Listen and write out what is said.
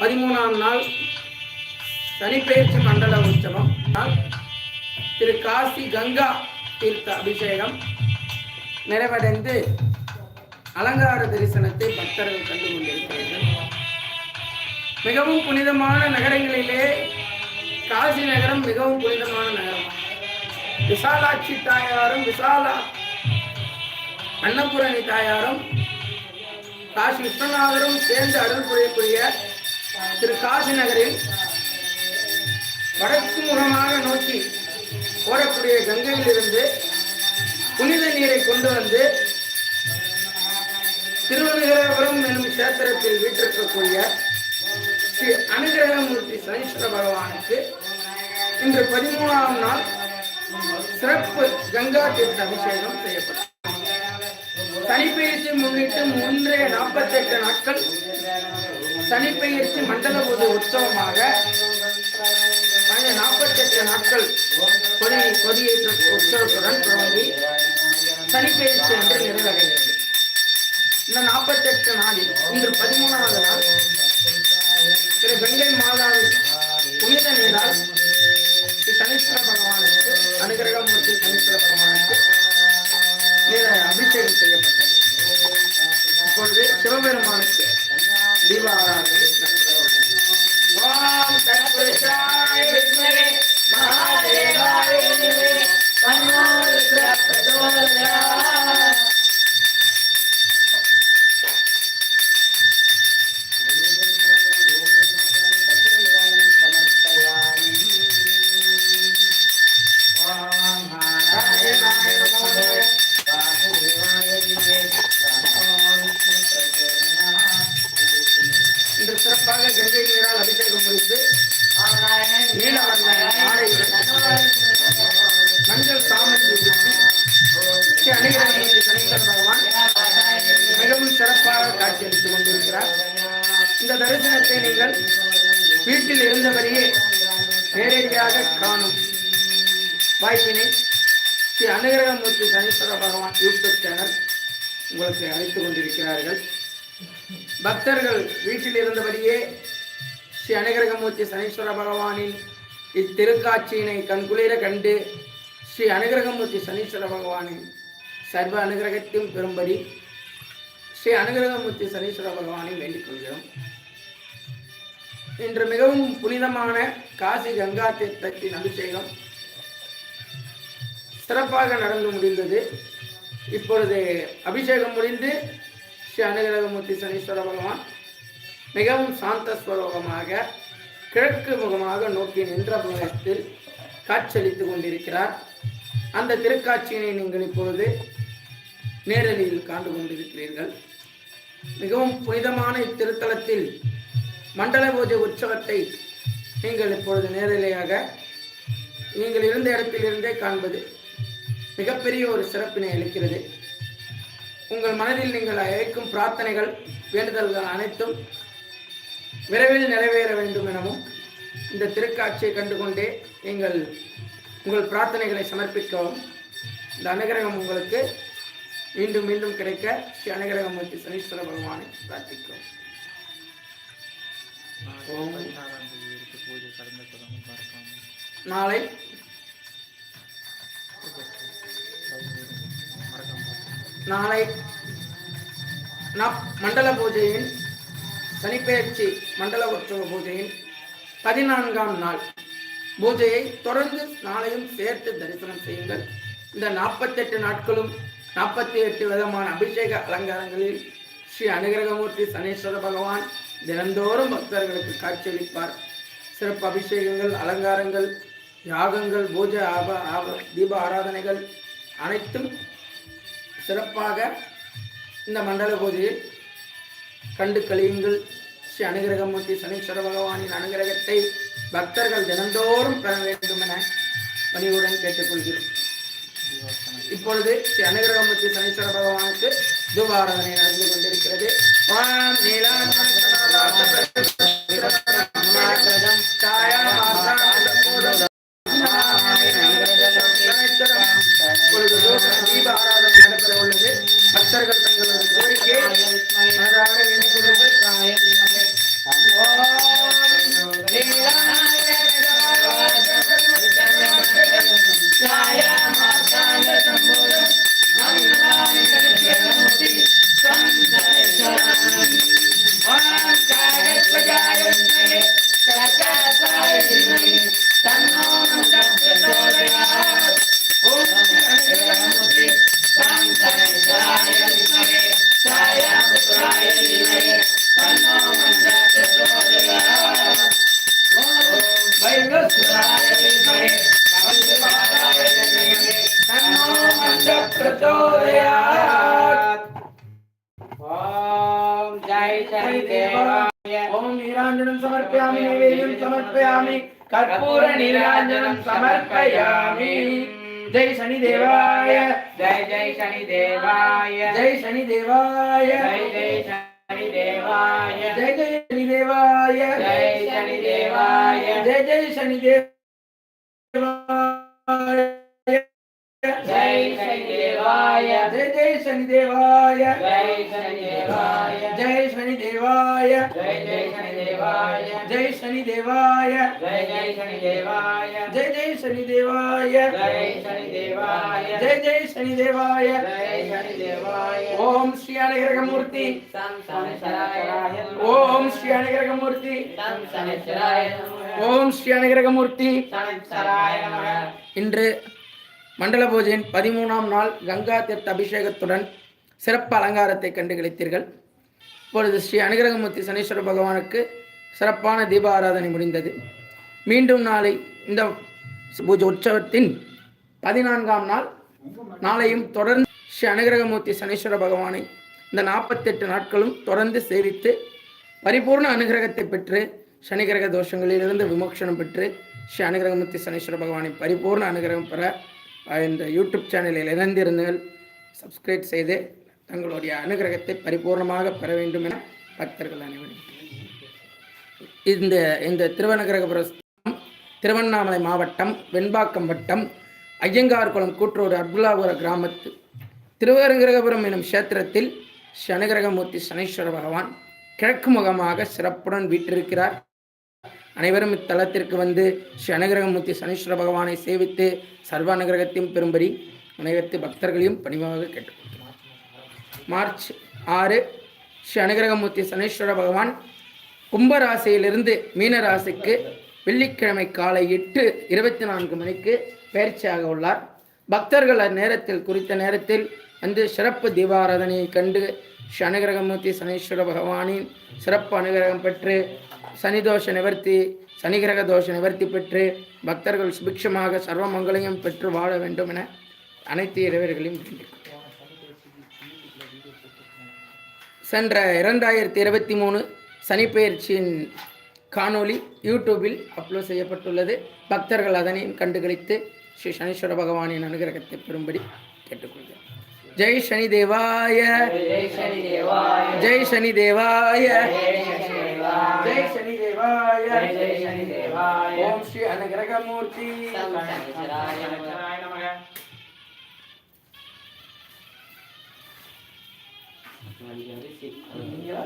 பதிமூணாம் நாள் சனிப்பெயர்ச்சி மண்டல உற்சவம். திரு காசி கங்கா தீர்த்த அபிஷேகம் நிறைவடைந்து அலங்கார தரிசனத்தை பக்தர்கள் கண்டு கொண்டிருக்கிறார்கள் மிகவும் புனிதமான நகரங்களிலே காசி நகரம் மிகவும் புனிதமான நகரம். விசாலாட்சி தாயாரும் விசாலா அன்னபூரணி தாயாரும் காசி விஸ்வநாதரும் சேர்ந்து அருள் புரியக்கூடிய திரு காசி நகரில் வடக்கு முகமாக நோக்கி ஓடக்கூடிய கங்கையிலிருந்து புனித நீரை கொண்டு வந்து திருவனந்தபுரம் என்னும் கஷேத்திரத்தில் வீற்றிருக்கக்கூடிய ஸ்ரீ அனுகிரகமூர்த்தி சனீஸ்வர பகவானுக்கு இன்று பதிமூணாம் நாள் சிறப்பு கங்கா தீர்த்த அபிஷேகம் செய்யப்பட்டது. தனிப்பயிற்சி முன்னிட்டு நாற்பத்தி நாற்பத்தெட்டு நாட்கள் சனிப்பெயர்ச்சி மண்டல பூஜை உற்சவமாக அந்த நாற்பத்தெட்டு நாட்கள் கொடி கொடியேற்ற உற்சவத்துடன் தொடங்கி சனிப்பெயர்ச்சி என்று நிறைவடைகிறது. இந்த நாற்பத்தெட்டு நாளில் இன்று பதிமூணாவது நாள். திரு வெங்கை மாதாவின் புனித நீரால் சனீஸ்வர பகவானுக்கு அனுகிரகமூர்த்தி சனீஸ்வர பகவானுக்கு நீரை அபிஷேகம் செய்யப்பட்டது. இப்பொழுது சிவபெருமானுக்கு இந்த தரிசனத்தை நீங்கள் வீட்டில் இருந்தபடியே நேரடியாக காணும் வாய்ப்பினை ஸ்ரீ அனுகிரகமூர்த்தி சனீஸ்வர பகவான் யூடியூப் சேனல் உங்களுக்கு அழைத்துக் கொண்டிருக்கிறார்கள். பக்தர்கள் வீட்டில் இருந்தபடியே ஸ்ரீ அனுகிரகமூர்த்தி சனீஸ்வர பகவானின் இத்திருக்காட்சியினை கண்குளிர கண்டு ஸ்ரீ அனுகிரகமூர்த்தி சனீஸ்வர பகவானின் சர்வ அனுகிரகத்தையும் பெறும்படி ஸ்ரீ அனுகிரகமூர்த்தி சனீஸ்வர பகவானை வேண்டிக் கொள்கிறோம். இன்று மிகவும் புனிதமான காசி கங்கா தீர்த்தத்தின் அபிஷேகம் சிறப்பாக நடந்து முடிந்தது. இப்பொழுது அபிஷேகம் முடிந்து ஸ்ரீ அனுகிரகமூர்த்தி சனீஸ்வர பகவான் மிகவும் சாந்த ஸ்வரூபமாக கிழக்கு முகமாக நோக்கி நின்ற முகத்தில் காட்சியளித்துக் கொண்டிருக்கிறார். அந்த திருக்காட்சியினை நீங்கள் இப்பொழுது நேரடியில் காண்டு கொண்டிருக்கிறீர்கள். மிகவும் புனிதமான இத்திருத்தலத்தில் மண்டல பூஜை உற்சவத்தை நீங்கள் இப்பொழுது நேரலையாக நீங்கள் இருந்த இடத்திலிருந்தே காண்பது மிகப்பெரிய ஒரு சிறப்பினை அளிக்கிறது. உங்கள் மனதில் நீங்கள் அழைக்கும் பிரார்த்தனைகள் வேண்டுதல்கள் அனைத்தும் விரைவில் நிறைவேற வேண்டும் எனவும் இந்த திருக்காட்சியை கண்டுகொண்டே நீங்கள் உங்கள் பிரார்த்தனைகளை சமர்ப்பிக்கவும். இந்த அனுகிரகம் உங்களுக்கு மீண்டும் மீண்டும் கிடைக்க ஸ்ரீ அனுகிரகமூர்த்தி சனீஸ்வர பகவானை பிரார்த்திக்கிறோம். நாளை நாளை நப் மண்டல பூஜையின் சனிப்பெயர்ச்சி மண்டல உற்சவ பூஜையின் பதினான்காம் நாள். பூஜையை தொடர்ந்து நாளையும் சேர்த்து தரிசனம் செய்யுங்கள். இந்த நாற்பத்தெட்டு நாட்களும் நாற்பத்தி எட்டு விதமான அபிஷேக அலங்காரங்களில் ஸ்ரீ அனுகிரகமூர்த்தி சனீஸ்வர பகவான் தினந்தோறும் பக்தர்களுக்கு காட்சியளிப்பார். சிறப்பு அபிஷேகங்கள் அலங்காரங்கள் யாகங்கள் பூஜை ஆப ஆப தீப ஆராதனைகள் அனைத்தும் சிறப்பாக இந்த மண்டல பூஜையில் கண்டு கழியுங்கள். ஸ்ரீ அனுகிரகமூர்த்தி சனீஸ்வர பகவானின் அனுகிரகத்தை பக்தர்கள் தினந்தோறும் பெற வேண்டும் என பணிவுடன் கேட்டுக்கொள்கிறோம் இப்பொழுது ஸ்ரீ அனுகிரகமூர்த்தி சனீஸ்வர பகவானுக்கு தூபாராதனை நடந்து கொண்டிருக்கிறது. ஓம் gracias. समर्पयामि नैवेद्यं समर्पयामि कर्पूरनीराञ्जनं समर्पयामि जय शनि देवाय जय जय शनि देवाय जय शनि देवाय जय जय शनि देवाय जय जय शनि देवाय जय शनि देवाय जय जय शनि देवाय ஜெய் சனி தேவாய जय शनि देवाय ஜெய் சனி தேவாய जय जय शनि देवाय ஜெய் சனி தேவாய जय जय शनि देवाय ஜெய் ஜெய் சனி தேவாய जय शनि देवाय ஜெய் ஜெய் சனி தேவாய जय शनि देवाय ஓம் ஸ்ரீ அனுகிரகமூர்த்தி सं शनिश्चराय ஓம் ஸ்ரீ அனுகிரகமூர்த்தி सं शनिश्चराय ஓம் ஸ்ரீ அனுகிரகமூர்த்தி शनिश्चराय नमः இன்று மண்டல பூஜையின் பதிமூணாம் நாள் கங்கா தீர்த்த அபிஷேகத்துடன் சிறப்பு அலங்காரத்தை கண்டு களித்தீர்கள் இப்பொழுது ஸ்ரீ அனுகிரகமூர்த்தி சனீஸ்வர பகவானுக்கு சிறப்பான தீப ஆராதனை முடிந்தது. மீண்டும் நாளை இந்த பூஜை உற்சவத்தின் பதினான்காம் நாள். நாளையும் தொடர்ந்து ஸ்ரீ அனுகிரகமூர்த்தி சனீஸ்வர பகவானை இந்த நாற்பத்தெட்டு நாட்களும் தொடர்ந்து சேவித்து பரிபூர்ண அனுகிரகத்தை பெற்று சனிகிரக தோஷங்களிலிருந்து விமோசனம் பெற்று ஸ்ரீ அனுகிரகமூர்த்தி சனீஸ்வர பகவானை பரிபூர்ண அனுகிரகம் பெற இந்த யூடியூப் சேனலில் இணைந்திருந்துகள் சப்ஸ்கிரைப் செய்து தங்களுடைய அனுகிரகத்தை பரிபூர்ணமாக பெற வேண்டும் என பக்தர்கள் அனைவரும் இந்த இந்த திருவனகிரகபுரம் திருவண்ணாமலை மாவட்டம் வெண்பாக்கம் வட்டம் ஐயங்கார்குளம் கூற்றோர் அப்துல்லாபுர கிராமத்து திருவரங்கிரகபுரம் எனும் கஷேத்திரத்தில் சனகிரகமூர்த்தி சனீஸ்வர பகவான் கிழக்கு முகமாக சிறப்புடன் வீற்றிருக்கிறார். அனைவரும் இத்தலத்திற்கு வந்து ஸ்ரீ அனுகிரகமூர்த்தி சனீஸ்வர பகவானை சேவித்து சர்வ அனுகிரகத்தையும் பெரும்படி அனைவத்து பக்தர்களையும் பணிவாக கேட்டுக்கொள்கிறார் மார்ச் ஆறு ஸ்ரீ அனுகிரகமூர்த்தி சனீஸ்வர பகவான் கும்பராசியிலிருந்து மீனராசிக்கு வெள்ளிக்கிழமை காலை எட்டு இருபத்தி நான்கு மணிக்கு பயிற்சியாக உள்ளார். பக்தர்கள் அந்நேரத்தில் குறித்த நேரத்தில் வந்து சிறப்பு தீபாராதனையை கண்டு ஸ்ரீ அனுகிரகமூர்த்தி சனீஸ்வர பகவானின் சிறப்பு அனுகிரகம் பெற்று சனிதோஷ நிவர்த்தி சனிகிரக தோஷ நிவர்த்தி பெற்று பக்தர்கள் சுபிக்ஷமாக சர்வ மங்களையும் பெற்று வாழ வேண்டும் என அனைத்து இறைவர்களையும் சென்ற இரண்டாயிரத்தி இருபத்தி மூணு சனிப்பெயர்ச்சியின் காணொளி யூடியூபில் அப்லோட் செய்யப்பட்டுள்ளது. பக்தர்கள் அதனையும் கண்டுகளித்து ஸ்ரீ சனீஸ்வர பகவானின் அனுகிரகத்தை பெறும்படி கேட்டுக்கொள்கிறேன். ஜெய் சனி தேவாய. ஜெய் சனி தேவாய. जय शनि देवाय जय शनि देवाय ओम श्री अनुग्रह मूर्ति नमः।